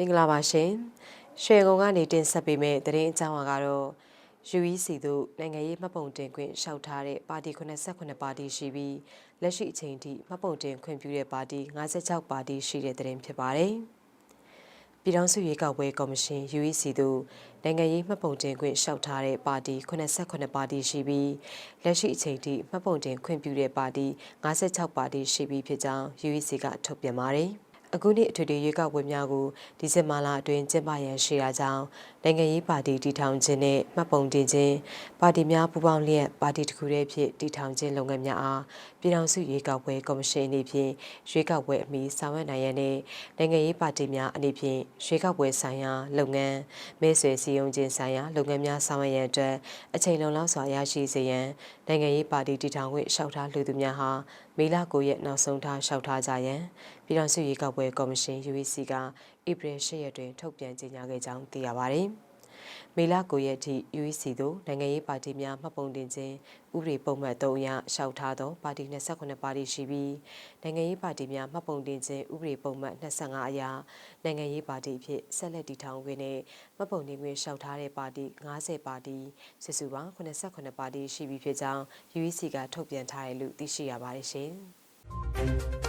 မင်္ဂလာပါရှင်ရွှေကုံကနေတင်ဆက်ပေးမယ့်သတင်းအကြောင်းအရာကတော့ UEC တို့နိုင်ငံရေးမှတ်ပုံတင်ခွင့်လျှောက်ထားတဲ့ပါတီ89ပါတီရှိပြီးလက်ရှိအချိန်ထိမှတ်ပုံတင်ခွင့်ပြုတဲ့ပါတီ56ပါတီရှိတဲ့သတင်းဖြစ်ပါတယ်ပြည်ထောင်စုရွေးကောက်ပွဲကော်မရှင် UEC တို့နိုင်ငံရေးမှတ်ပုံတင်ခွင့်လျှောက်ထားတဲ့ပါတီ89ပါတီရှိပြီးလက်ရှိအချိန်ထိမှတ်ပုံတင်ခွင့်ပြုတဲ့ပါတီ56ပါတီရှိပြီးဖြစ်ကြောင်း UEC ကထုတ်ပြန်ပါတယ်။ အခုနှစ်အထွေထွေရွေးကောက်ပွဲများကိုဒီဇင်ဘာလအတွင်းကျင်းပရန်ရှိတာကြောင့်နိုင်ငံရေးပါတီတည်ထောင်ခြင်းနဲ့မှတ်ပုံတင်ခြင်းပါတီများပူးပေါင်းလျက်ပါတီတစ်ခုတည်းဖြစ်တည်ထောင်ခြင်းလုပ်ငန်းများအားပြည်ထောင်စုရွေးကောက်ပွဲကော်မရှင်အနေဖြင့်ရွေးကောက်ပွဲအမီဆောင်ရွက်နိုင်ရန်နဲ့နိုင်ငံရေးပါတီများအနေဖြင့်ရွေးကောက်ပွဲဆိုင်ရာလုပ်ငန်းမဲဆွယ်စည်းရုံးခြင်းဆိုင်ရာလုပ်ငန်းများဆောင်ရွက်ရန်အတွက်အချိန်လုံလောက်စွာရရှိစေရန်နိုင်ငံရေးပါတီတည်ထောင်ခွင့်လျှောက်ထားလူသူများဟာ မေလ9ရက်နောက်ဆုံးထားလျှောက်ထားကြရန်ပြည်ထောင်စုရွေးကောက်ပွဲကော်မရှင် UEC ကဧပြီ10ရက်တွင် ထုတ်ပြန်ကြေညာခဲ့ကြောင်းသိရပါတယ်။ မေလ9ရက်ထိ UEC သို့နိုင်ငံရေးပါတီများမှတ်ပုံတင်ခြင်းဥပဒေပုံမှန်3အရလျှောက်ထားသောပါတီ28ပါတီရှိပြီးနိုင်ငံရေးပါတီများမှတ်ပုံတင်ခြင်းဥပဒေပုံမှန်25အရနိုင်ငံရေးပါတီအဖြစ်ဆက်လက်တည်ထောင်ခွင့်နဲ့မှတ်ပုံတင်ခွင့်လျှောက်ထားတဲ့ပါတီ90ပါတီစုစုပေါင်း89ပါတီရှိပြီဖြစ်ကြောင်း UEC ကထုတ်ပြန်ထားတယ်လို့သိရှိရပါတယ်ရှင်။